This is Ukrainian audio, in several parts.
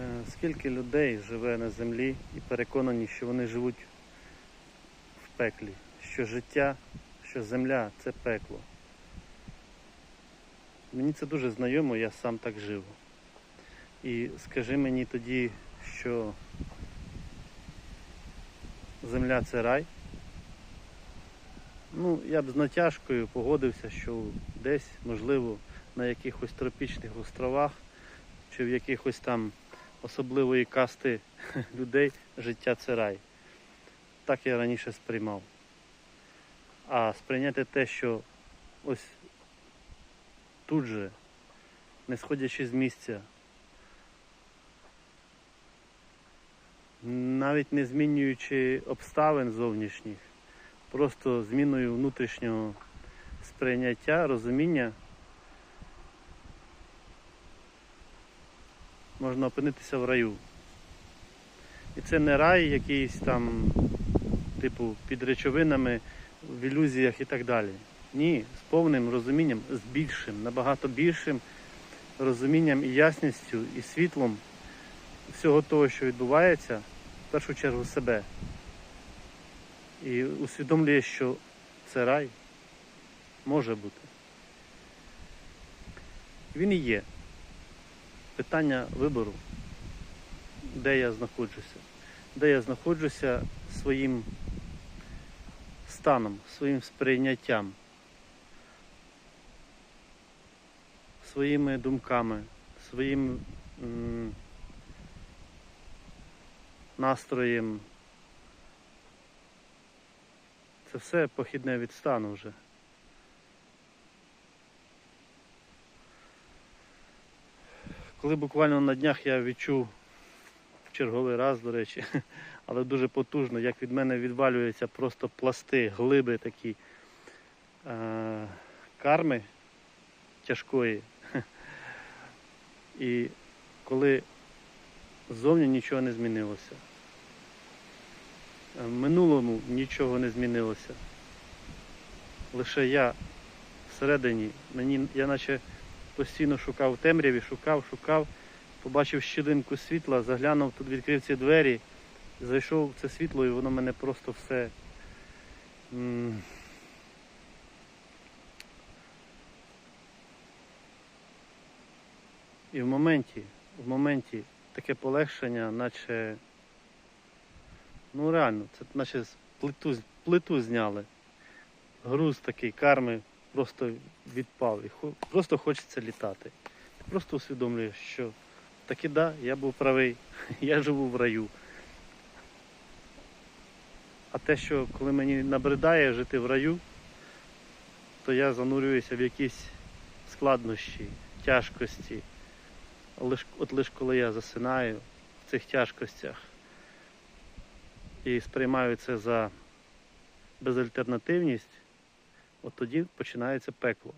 Е, Скільки людей живе на землі і переконані, що вони живуть в пеклі, що життя, що земля це пекло. Мені це дуже знайомо, я сам так жив. І скажи мені тоді, що земля це рай. Ну, я б з натяжкою погодився, що десь, можливо, на якихось тропічних островах чи в якихось там особливої касти людей життя це рай. Так я раніше сприймав. А сприйняти те, що ось тут же, не сходячи з місця, навіть не змінюючи обставин зовнішніх, просто зміною внутрішнього сприйняття, розуміння, можна опинитися в раю. І це не рай якийсь там, типу, під речовинами, в ілюзіях і так далі. Ні, з повним розумінням, з більшим, набагато більшим розумінням і ясністю, і світлом всього того, що відбувається, в першу чергу себе. І усвідомлює, що це рай може бути. Він і є. Питання вибору, де я знаходжуся, де я знаходжуся своїм станом, своїм сприйняттям, своїми думками, своїм настроєм. Це все похідне від стану вже. Коли буквально на днях я відчув в черговий раз, до речі, але дуже потужно, як від мене відвалюються просто пласти, глиби такі е- карми тяжкої. І коли ззовні нічого не змінилося, в минулому нічого не змінилося. Лише я всередині, мені, я наче постійно шукав в темряві, шукав, шукав, побачив щілинку світла, заглянув тут, відкрив ці двері, зайшов в це світло і воно мене просто все. І в моменті, в моменті таке полегшення, наче. Ну реально, це наче плиту, плиту зняли. Груз такий карми просто відпав. І просто хочеться літати. Просто усвідомлюєш, що таки да, я був правий, я живу в раю. А те, що коли мені набридає жити в раю, то я занурююся в якісь складнощі, тяжкості. От лише коли я засинаю в цих тяжкостях і сприймаю це за безальтернативність, от тоді починається пекло.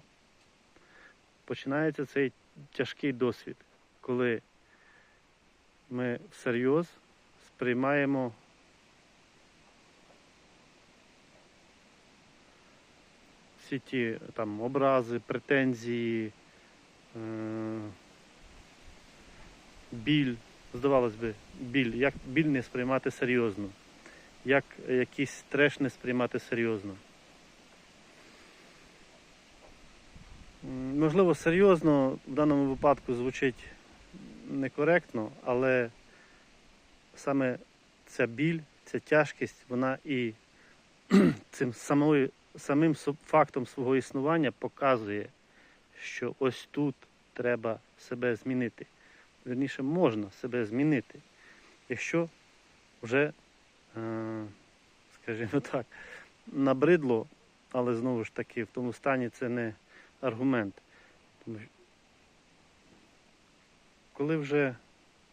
Починається цей тяжкий досвід, коли ми всерйоз сприймаємо всі ті там образи, претензії, е- біль, здавалось би, біль, як біль не сприймати серйозно, як якийсь треш не сприймати серйозно. Можливо, серйозно в даному випадку звучить некоректно, але саме ця біль, ця тяжкість, вона і цим самою, самим фактом свого існування показує, що ось тут треба себе змінити. Вірніше, можна себе змінити, якщо вже, е, скажімо так, набридло, але знову ж таки в тому стані це не аргумент. Коли вже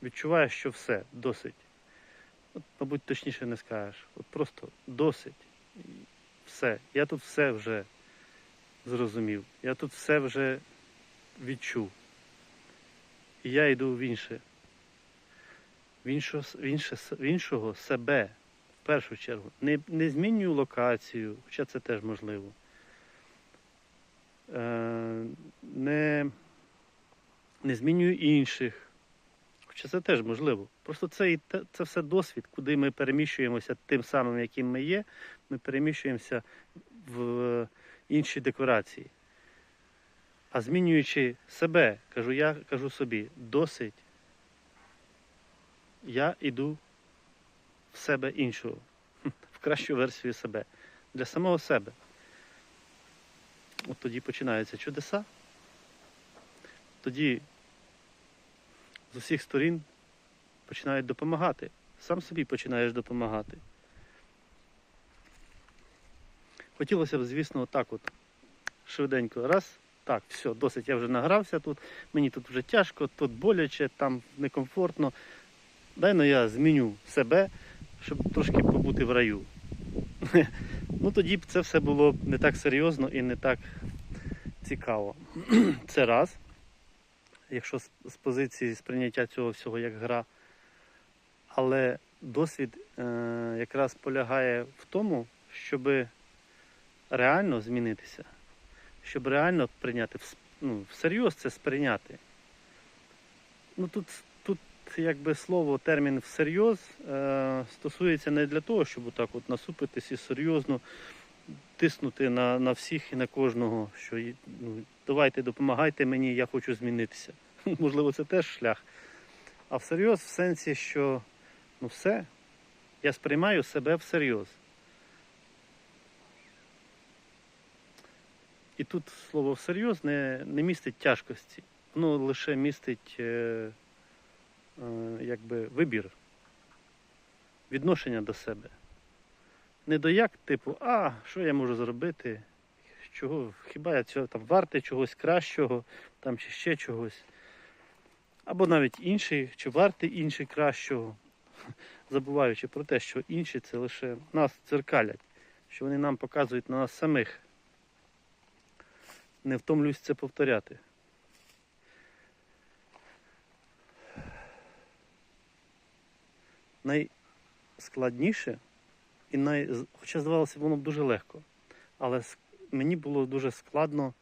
відчуваєш, що все, досить, от, мабуть, точніше не скажеш, от просто досить, все. Я тут все вже зрозумів, я тут все вже відчув. І я йду в інше. В іншого, в інше, в іншого себе в першу чергу. Не, не змінюю локацію, хоча це теж можливо. Е, не, не змінюю інших, Чи це теж можливо? Просто це, це все досвід, куди ми переміщуємося тим самим, яким ми є, ми переміщуємося в інші декорації. А змінюючи себе, кажу я, кажу собі, досить. Я йду в себе іншого, в кращу версію себе, для самого себе. От тоді починаються чудеса. Тоді з усіх сторін починають допомагати. Сам собі починаєш допомагати. Хотілося б, звісно, отак от швиденько. Раз, так, все, досить, я вже награвся тут, мені тут вже тяжко, тут боляче, там некомфортно. Дай ну я зміню себе, щоб трошки побути в раю. Ну тоді б це все було не так серйозно і не так цікаво. Це раз. Якщо з, позиції сприйняття цього всього як гра. Але досвід е, якраз полягає в тому, щоб реально змінитися, щоб реально прийняти ну, всерйоз це сприйняти. Ну тут якби слово, термін всерйоз е, стосується не для того, щоб отак от насупитись і серйозно тиснути на, на всіх і на кожного, що ну, давайте допомагайте мені, я хочу змінитися. Можливо, це теж шлях. А всерйоз в сенсі, що ну все, я сприймаю себе всерйоз. І тут слово всерйоз не, не містить тяжкості, воно лише містить е, якби вибір, відношення до себе. Не до як, типу, а, що я можу зробити? Чого, хіба я цього там вартий чогось кращого, там чи ще чогось. Або навіть інший, чи вартий інший кращого, забуваючи про те, що інші це лише нас дзеркалять, що вони нам показують на нас самих. Не втомлюсь це повторяти. Найскладніше і най... хоча здавалося, воно б дуже легко. Але мені було дуже складно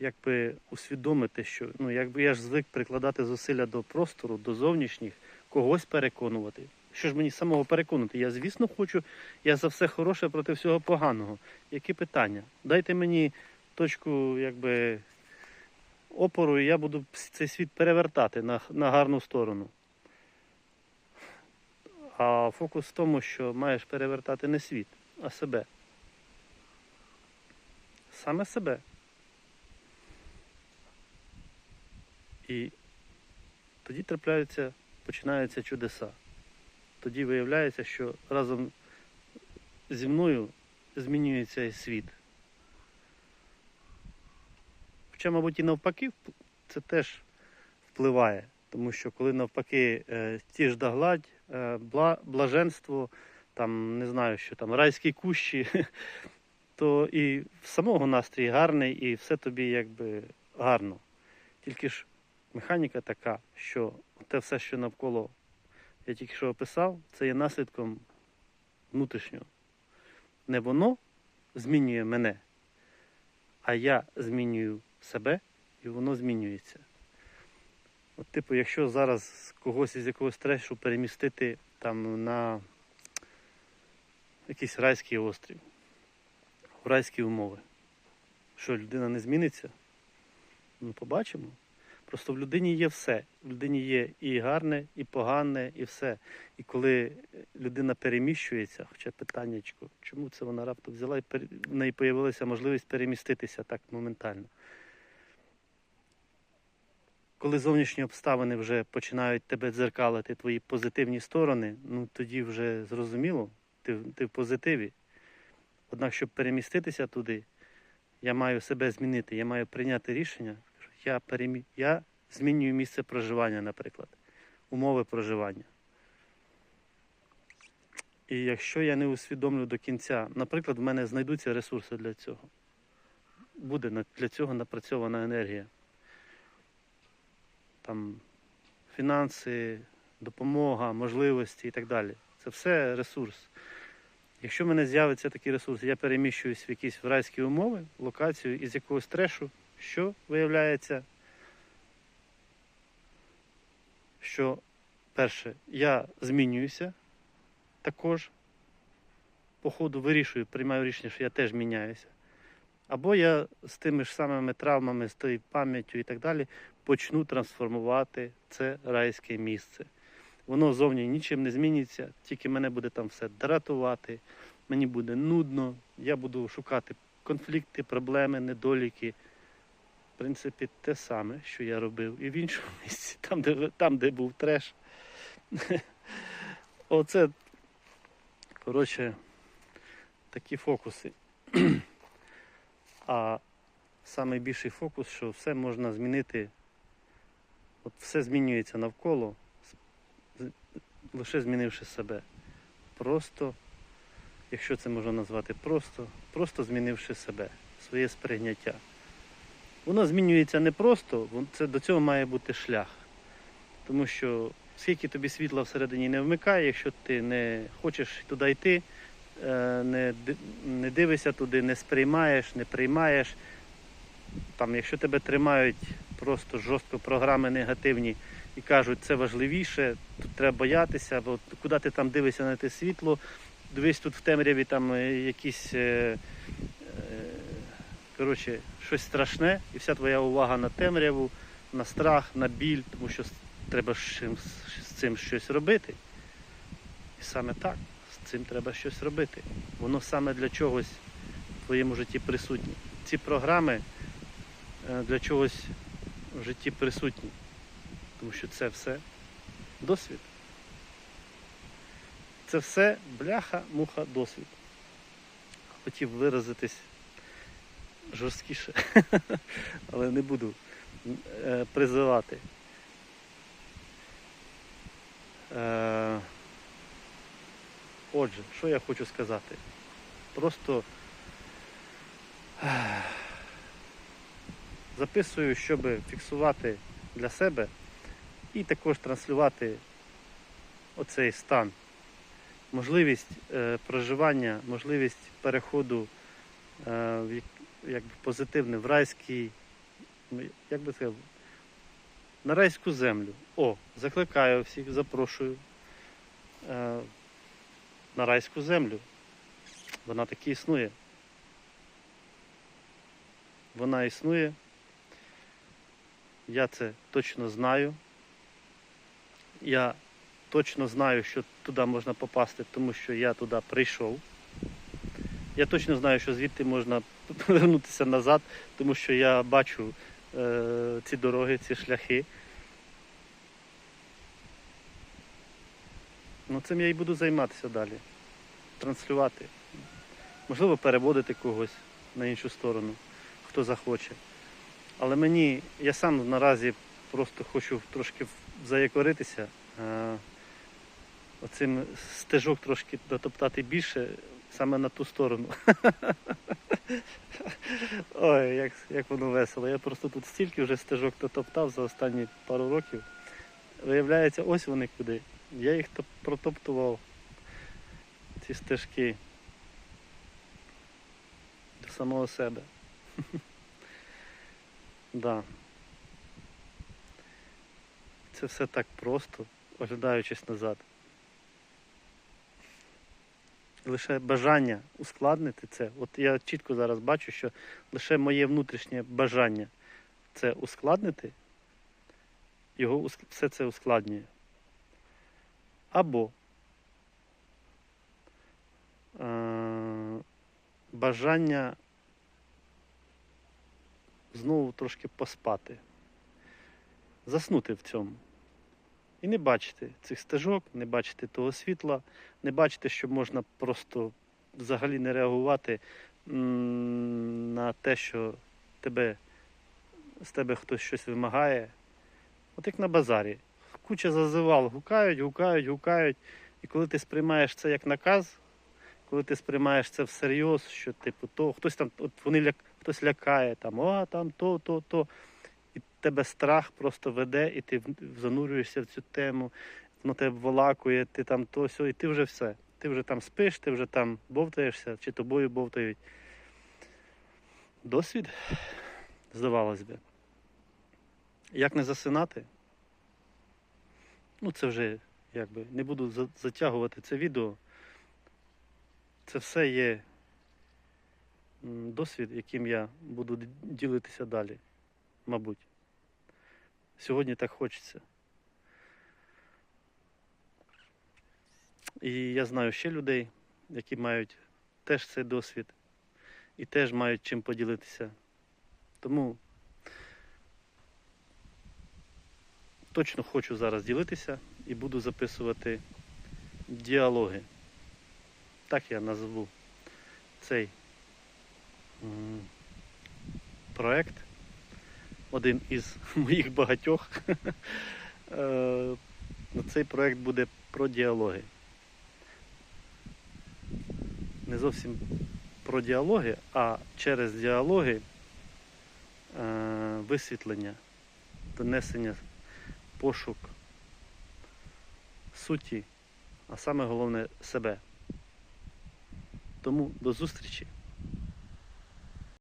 якби усвідомити, що ну, якби я ж звик прикладати зусилля до простору, до зовнішніх, когось переконувати. Що ж мені самого переконати? Я, звісно, хочу, я за все хороше проти всього поганого. Які питання? Дайте мені точку якби, опору, і я буду цей світ перевертати на, на гарну сторону. А фокус в тому, що маєш перевертати не світ, а себе. Саме себе. І тоді трапляються, починаються чудеса. Тоді виявляється, що разом зі мною змінюється і світ. Хоча, мабуть, і навпаки, це теж впливає. Тому що коли навпаки е, ті ж да гладь, е, блаженство, там не знаю, що там райські кущі, то і в самого настрій гарний, і все тобі якби гарно. Тільки ж механіка така, що те все, що навколо я тільки що описав, це є наслідком внутрішнього. Не воно змінює мене, а я змінюю себе, і воно змінюється. От, типу, якщо зараз когось із якогось стресу перемістити там на якийсь райський острів, в райські умови, що людина не зміниться? Ну, побачимо. Просто в людині є все. В людині є і гарне, і погане, і все. І коли людина переміщується, хоча питаннячко, чому це вона раптом взяла і в неї з'явилася можливість переміститися так моментально. Коли зовнішні обставини вже починають тебе дзеркалити, твої позитивні сторони, ну тоді вже зрозуміло, ти, ти в позитиві. Однак, щоб переміститися туди, я маю себе змінити, я маю прийняти рішення. Я, перемі... я змінюю місце проживання, наприклад, умови проживання. І якщо я не усвідомлю до кінця, наприклад, в мене знайдуться ресурси для цього. Буде для цього напрацьована енергія. Там фінанси, допомога, можливості і так далі. Це все ресурс. Якщо в мене з'явиться такий ресурс, я переміщуюсь в якісь райські умови, локацію із якогось трешу, що виявляється, що перше, я змінююся також. По ходу вирішую, приймаю рішення, що я теж міняюся. Або я з тими ж самими травмами, з тою пам'яттю і так далі почну трансформувати це райське місце. Воно зовні нічим не зміниться, тільки мене буде там все дратувати, мені буде нудно, я буду шукати конфлікти, проблеми, недоліки. В принципі, те саме, що я робив і в іншому місці, там, де, там, де був треш. Оце, коротше, такі фокуси. А найбільший фокус, що все можна змінити, от все змінюється навколо, лише змінивши себе. Просто, якщо це можна назвати просто, просто змінивши себе, своє сприйняття. Воно змінюється не просто, це до цього має бути шлях. Тому що скільки тобі світла всередині не вмикає, якщо ти не хочеш туди йти, е, не, не дивишся туди, не сприймаєш, не приймаєш. Там, якщо тебе тримають просто жорстко програми негативні і кажуть, це важливіше, тут треба боятися, бо куди ти там дивишся на те світло, дивись тут в темряві там е, якісь. Е, е, коротше, щось страшне, і вся твоя увага на темряву, на страх, на біль, тому що треба з цим щось робити. І саме так, з цим треба щось робити. Воно саме для чогось в твоєму житті присутнє. Ці програми для чогось в житті присутні, тому що це все досвід. Це все бляха, муха, досвід. Хотів виразитись жорсткіше, але не буду е, призивати. Е, Отже, що я хочу сказати? Просто ех, записую, щоб фіксувати для себе і також транслювати оцей стан. Можливість е, проживання, можливість переходу е, в якби позитивне в райський, як би сказав, на райську землю. О, закликаю всіх, запрошую е, на райську землю. Вона таки існує. Вона існує. Я це точно знаю. Я точно знаю, що туди можна попасти, тому що я туди прийшов. Я точно знаю, що звідти можна повернутися назад, тому що я бачу е, ці дороги, ці шляхи. Ну, цим я і буду займатися далі. Транслювати. Можливо, переводити когось на іншу сторону, хто захоче. Але мені, я сам наразі просто хочу трошки заякоритися, е, оцим стежок трошки дотоптати більше саме на ту сторону. Ой, як, як воно весело. Я просто тут стільки вже стежок дотоптав за останні пару років. Виявляється, ось вони куди. Я їх протоптував. Ці стежки до самого себе. Да. Це все так просто, оглядаючись назад. Лише бажання ускладнити це. От я чітко зараз бачу, що лише моє внутрішнє бажання це ускладнити, його все це ускладнює. Або е- бажання знову трошки поспати, заснути в цьому. І не бачити цих стежок, не бачити того світла, не бачити, що можна просто взагалі не реагувати на те, що тебе, з тебе хтось щось вимагає. От як на базарі. Куча зазивал, гукають, гукають, гукають. І коли ти сприймаєш це як наказ, коли ти сприймаєш це всерйоз, що типу то, хтось там, от вони ляк, хтось лякає, там, о, там то, то, то. І тебе страх просто веде, і ти занурюєшся в цю тему, воно тебе волакує, ти там то, сьо, і ти вже все. Ти вже там спиш, ти вже там бовтаєшся, чи тобою бовтають. Досвід, здавалось би. Як не засинати? Ну, це вже якби не буду затягувати це відео. Це все є досвід, яким я буду ділитися далі, мабуть. Сьогодні так хочеться. І я знаю ще людей, які мають теж цей досвід і теж мають чим поділитися. Тому точно хочу зараз ділитися і буду записувати діалоги. Так я назву цей проект. Один із моїх багатьох. Е, Цей проект буде про діалоги. Не зовсім про діалоги, а через діалоги е, висвітлення, донесення, пошук суті, а саме головне себе. Тому до зустрічі.